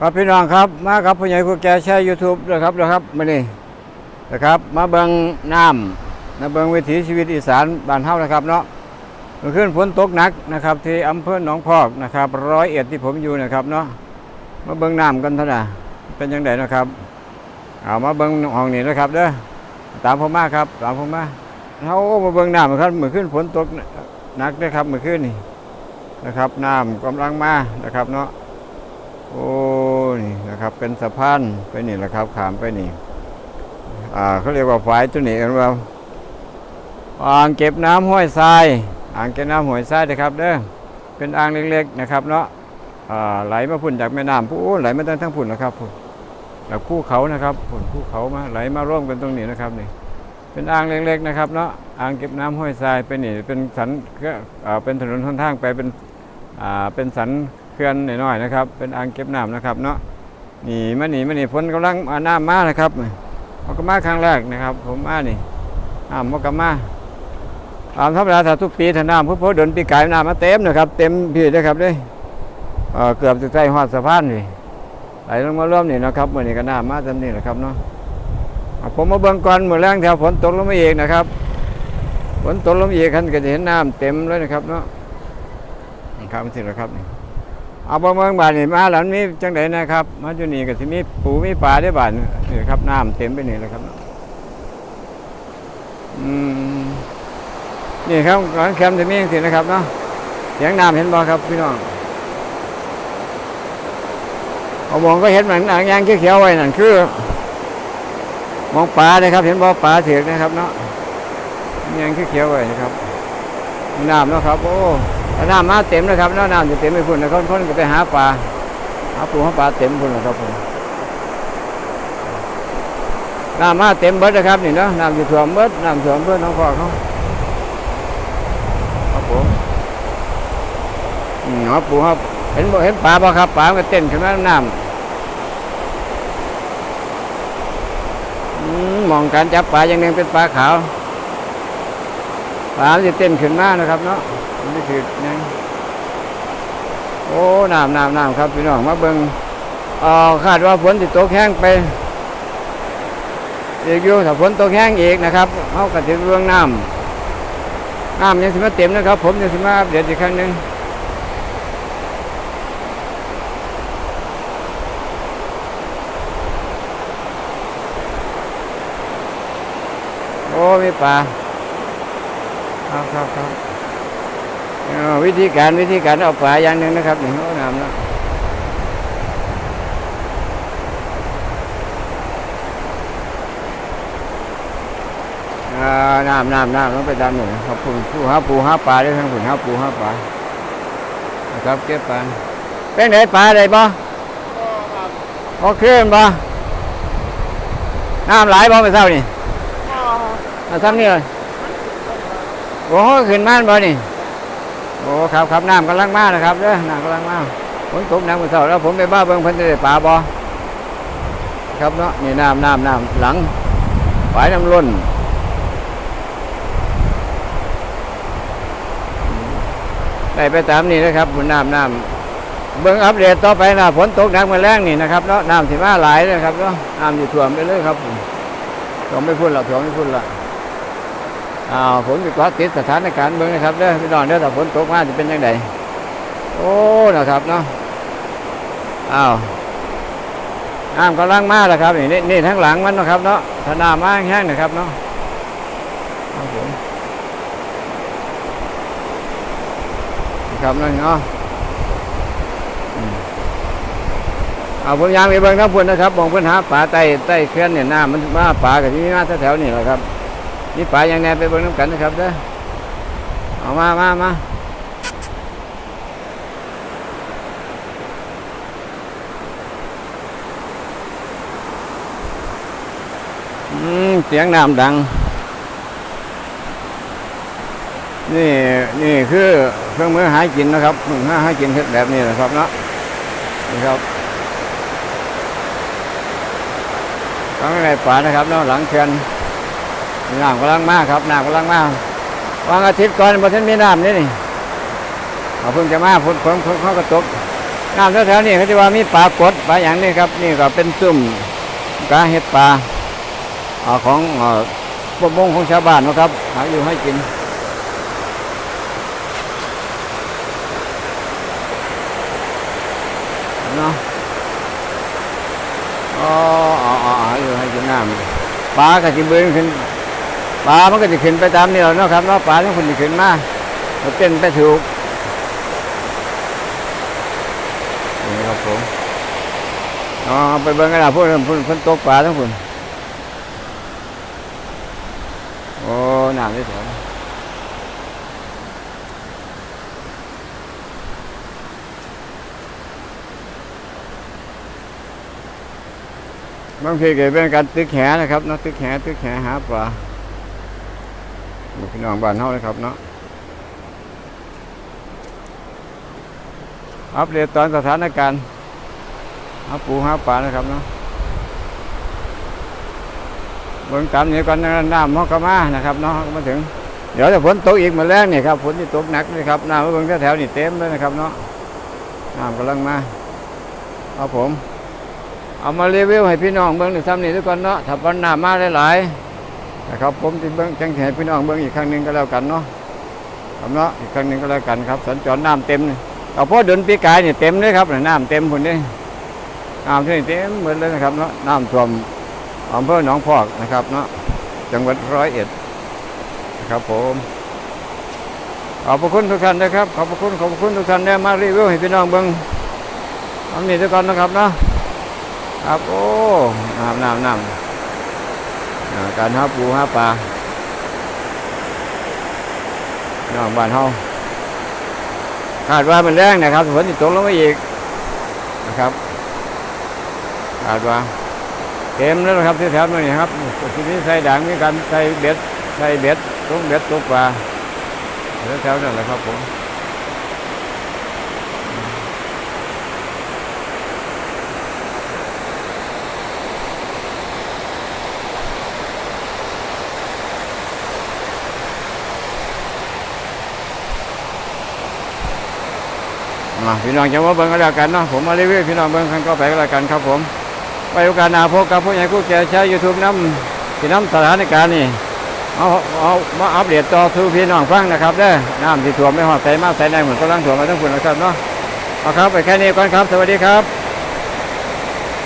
ครับพี่น้องครับมาครับผู้ใหญ่ผู้แก่แชร์ยูทูบด้วยครับด้วยครับมานี่นะครับ มาเบิงน้ำมาเบิงวิถีชีวิตอีสานบ้านเฮานะครับเนาะเมื่อคืนฝนตกหนักนะครับ ที่อำเภอหนองพอกนะครับร้อยเอ็ดที่ผมอยู่นะครับเนาะมาเบิงน้ำกันเท่านะเป็นยังไงนะครับเอามาเบิงห้องนี้นะครับเด้อตามผมมาครับตามผมมาเขามาเบิงน้ำครับเมื่อคืนฝนตกหนักนะครับเมื่อคืนนี่นะครับน้ำกำลังมานะครับเนาะโอ้ นี่นะครับ เป็นสะพานไปนี่แหละครับขามไปนี่ อ่าเขาเรียกว่าฝายตัวนี้กันว่าอ่างเก็บน้ำห้วยทรายอ่างเก็บน้ำห้วยทรายนะครับเด้อเป็นอ่างเล็กๆนะครับเนาะอ่าไหลมาพุ่นจากแม่น้ำผู้ไหลมาตั้งทั้งพุ่นนะครับพุ่นจากภูเขานะครับพุ่นภูเขามาไหลมาร่วมกันตรงนี้นะครับนี่เป็นอ่างเล็กๆนะครับเนาะอ่างเก็บน้ำห้วยทรายเป็นนี่เป็นสันก็อ่าเป็นถนนหนทางไปเป็นอ่าเป็นสัน ขื่อนหน่อยๆนะครับ เป็นอ่างเก็บน้ำนะครับ เนาะนี่มานี่มานี่ฝนกำลังมาน้ำมานะครับมันก็มาครั้งแรกนะครับ ผมมานี่น้ำมันก็มาตามธรรมดาถ้าทุกปีถ้าน้ำพุทธเดินปีกายน้ำมาเต็มนะครับ เต็มพี่นะครับเด้เอ่อเกือบจะใจหอดสะพานนี่ไหลลงมาร่วมนี่นะครับเมื่อนี้ก็น้ำมาเต็มนี่แหละครับเนาะผมมาเบิ่งก่อนเมื่อแรงแถวฝนตกลงมาอีกนะครับฝนตกลงมาอีกคันก็จะเห็นน้ำเต็มเลยนะครับเนาะนี่ครับสิละครับนี่ เอาประเมืองบานนี่มาแล้วมีจังไดนะครับ มาอยู่นี่ก็สิมีปูมีปลาได้บานนี่ครับน้ำเต็มไปนี่เลยครับอืมนี่ครับร้านแคมป์จะมีอย่างสินะครับเนาะเสียงน้ำเห็นบ่ครับพี่น้องเอามองก็เห็นเหมือนอ่างยางเขียวๆไว้นั่นคือ มองปลาเลยครับ เห็นบ่ปลาเถือกนะครับ เนาะยางเขียวๆไว้นะครับน้ำเนาะครับ โอ้ น้ำมาเต็มนะครับน้ำน้ำจะเต็มไปพุ่นแล้วคนคนก็ไปหาปลาหาปูหาปลาเต็มพุ่นนะครับผมน้ำมาเต็มเบิดนะครับนี่เนาะน้ำจะท่วมเบิดน้ำท่วมเบิดน้องพ่อเขาครับผมหาปูครับเห็นเห็นปลาบ่ครับปลาก็เต้นขึ้นมาน้ำมองการจับปลาอย่างนึงเป็นปลาขาวปลาจะเต้นขึ้นมานะครับเนาะ นี่คือยังโอ้น้ำน้ำน้ำครับพี่น้องมาเบิงเอ่อคาดว่าฝนจะตกแห้งไปอีกอยู่ถ้าฝนตกแห้งอีกนะครับเขาก็ถึงเรื่องน้ำน้ำยังสิมาเต็มนะครับ ผมยังสิมาอัปเดตอีกครั้งหนึ่งโอ้มีปลาครับครับครับ วิธีการวิธีการเอาปลาอย่างหนึ่งนะครับนี่เขานำนะอ่าน้ำน้ำน้ำต้องไปดำหนึ่งครับผมผู้หาปูหาปลาได้ทั้งผมหาปูหาปลานะครับเก็บปลาเป็นไหนปลาได้บ่โอเคบ่น้ำไหลบ่ไปเท่านี่มาทำนี่เลยโอ้โหขึ้นม่านบ่นี่ โอ้ครับครับน้ำกำลังมากนะครับเด้อน้ำกำลังมากฝนตกน้ำกันเสาแล้วผมไปบ้าเบิ่งพันจะได้ปลาบ่ครับเนาะนี่น้ำน้ำน้ำหลังฝายน้ำล้นได้ไปตามนี่นะครับบนน้ำน้ำเบิ่งอัปเดตต่อไปนะฝนตกหนักมาแรงนี่นะครับเนาะน้ำสิมาหลายเลยครับเนาะน้ำอยู่ท่วมไปเลยครับผมท่วมไม่พุ่นละท่วมไม่พุ่นละ อ้าวฝนก็ติดสถานการณ์เมืองนะครับเด้อพี่น้องเด้อถ้าฝนตกมาจะเป็นยังไงโอ้นะครับเนาะอ้าวน้ำกำลังมาแล้วครับนี่นี่นี่ทั้งหลังมันนะครับเนาะถ้าน้ำมาแห้งนะครับเนาะครับนั่นเนาะอืมเอาผมยางไปเบิ่งทั้งพุ่นนะครับมองพิ่นหาปลาใต้ใต้เขื่อนเนี่ยน้ำมันมาปลากับที่นี่มาแถวๆนี่แหละครับ นี่ปลาอย่างไงไปเบิ่งน้ำกันนะครับเด้อเอามามามาเสียงน้ำดัง นี่นี่คือเครื่องมือหากินนะครับเครื่งมือหากินแบบนี้นะครับเนาะนี่ครับต้องไงปลานะครับเนาะหลังเขื่อ น้ำกำลังมากครับน้ำกำลังมากวันอาทิตย์ก่อนบนท่านมีน้ำนี่นี่เอาเพิ่งจะมาฝนฝนฝนเขาก็ตกน้ำแถวๆนี้เขาจะว่ามีปลากดปลาอย่างนี้ครับ นี่ก็เป็นซุ่มกาเห็ดปลาอของอประมงของชาวบ้านนะครับหาอยู่ให้กินเนาะอ๋ออ๋ออ๋ออยู่ให้กินน้ำปลาก็จะเบิ้งขึ้น ปลามันก็จะขึ้นไปตามนี่แหละเนาะครับเนาะปลาทั้งคนจะขึ้นมามันเต้นไปถูกนี่ครับผมอ๋อไปเบิ่งกันนะพูดพูดพูดตกปลาทั้งคนโอ้หน้ำได้ถอนบางทีเกิดเป็นการตึกแหนะครับนะตึกแหตึกแหหาปลา พี่น้องบ้านเฮาเลยครับเนาะอัปเดตตอนสถานการณ์หาปูหาปลานะครับเนาะเบื้องต่ำนี่ก่อนนะน้ำมันก็มานะครับเนาะมาถึง เดี๋ยวจะฝนตกอีกมาแรงนี่ครับฝนที่ตกหนักนี่ครับน้ำเบื้องแถวๆนี่เต็มเลยนะครับเนาะน้ำกำลังมาเอาผม เอามารีวิวให้พี่น้องเบื้องหนึ่งซ้ำนี่ทุกคนเนาะถ้าปันน้ำมาหลายๆ นะครับผมจะเบื้องจังให้พี่น้องเบื้องอีกครั้งหนึ่งก็แล้วกันเนาะครับเนาะอีกครั้งหนึ่งก็แล้วกันครับสัญจรน้ำเต็มนี่เอาพอเดินปีกายเนี่ยเต็มเลยครับน่ะน้ำเต็มคนนี้น้ำที่เต็มเหมือนเลยนะครับเนาะน้ำท่วมอำเภอหนองพอกนะครับเนาะจังหวัดร้อยเอ็ดนะครับผมขอบพระคุณทุกท่านนะครับขอบพระคุณขอบพระคุณทุกท่านได้มารีวิวให้พี่น้องเบิ่งทำนี่ทุกคนนะครับเนาะครับโอ้น้ำน้ำน้ำ การหาปูหาปลาน้องบ้านเฮาคาดว่ามันแรงนะครับฝนจะตกลงมาอีกนะครับคาดว่าเต็มแล้วนะครับที่แถวนี้ครับทีนี้ใส่ด่างมีการใส่เบ็ดใส่เบ็ดตกเบ็ดตกปลาแถวนั่นแหละครับผม มาพี่น้องจะมาเบิ่งก็แล้วกันเนาะผมมารีวิวพี่น้องเบิ่งกันก็ไปก็แล้วกันครับผมไปโอกาสหน้าพบกับผู้ใหญ่ผู้แก่ใช้ยูทูบน้ำพี่น้ำสถานการณ์นี่เอาเอามาอัปเดตต่อสู่พี่น้องฟังนะครับเด้อน้ำที่ถ่วมไม่หอดใส่มากใส่แรงเหมือนกำลังถ่วมมาทั้งฝุ่นนะครับเนาะเอาครับไปแค่นี้ก่อนครับ สวัสดีครับ